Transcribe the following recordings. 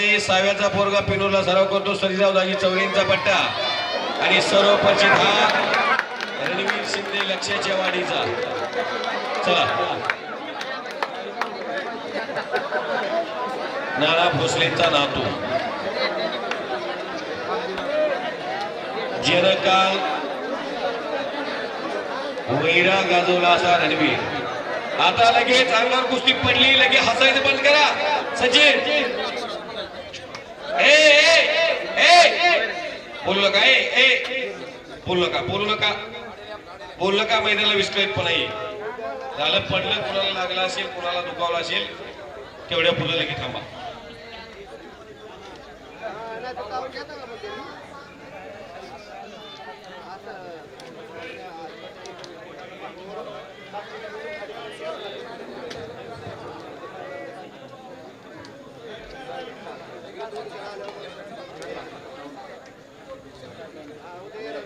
साव्याचा पोरगा पिनूरला सराव करतो. सरीराव दाजी चौरींचा पट्टा. आणि सर्वपरिचित हा रणवीर शिंदे लक्ष्याच्या वाढीचा. चला. नाना भोसलेंचा नातू. ज्यानं काल वैरा गाजवला असा रणवीर. आता लगेच अंगावर कुस्ती पडली लगेच हसायचं बंद करा. सचिन ए ए ए बोलू नका ए ए बोलू नका बोलू नका. बोलू नका मैदानाला विस्कळीतपणा येईल झालं पडलं कुणाला लागलं असेल कुणाला दुखावलं असेल तेवढ्या पुढे लगेच थांबा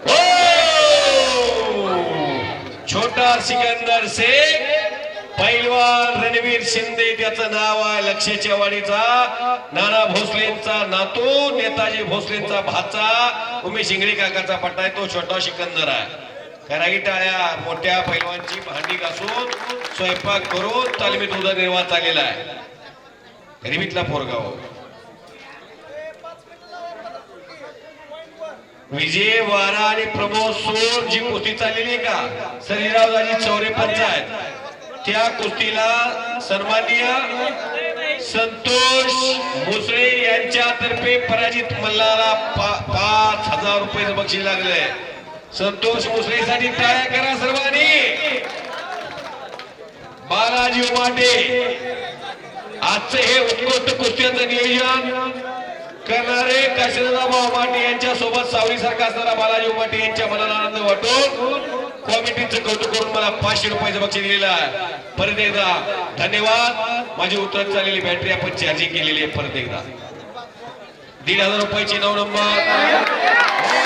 हो! छोटा सिकंदर से पैलवान रणवीर शिंदे त्याचं नाव आहे लक्षाच्या वाडीचा नाना भोसलेंचा नातू नेताजी भोसलेंचा भाचा उमेश इंगळे काकाचा पट्टा आहे तो छोटा सिकंदर आहे. करागी टाळ्या मोठ्या पैलवानची भांडी घासून स्वयंपाक करून तालमीत उदरनिर्वाह चाललेला आहे. गरिबीतला पोरगाव हो. विजय वारा आणि प्रमोद सोर जी कुस्ती चाललेली का? का सरीरावदाजी चौरे पंचायत त्या कुस्तीला सन्माननीय संतोष मुसळे यांच्यातर्फे पराजित मल्लाला पा- पाच हजार रुपये बक्षीस लागले. संतोष मुसळेसाठी टाळ्या करा सर्वांनी. बालाजी उमाटे. आजचं हे उत्कृष्ट कुस्त्यांचं नियोजन. करणारे काशीदादा उमाटे यांच्या सोबत सावली सारखा असणारा बालाजी उमाटे यांच्या मनाला आनंद वाटून कॉमिटीचं कौतुक करून मला पाचशे रुपयाचं बक्षीस दिलेलं आहे. परत एकदा धन्यवाद. माझी उतरत चाललेली बॅटरी आपण चार्जिंग केलेली आहे. परत एकदा. दीड हजार रुपयाची नऊ नंबर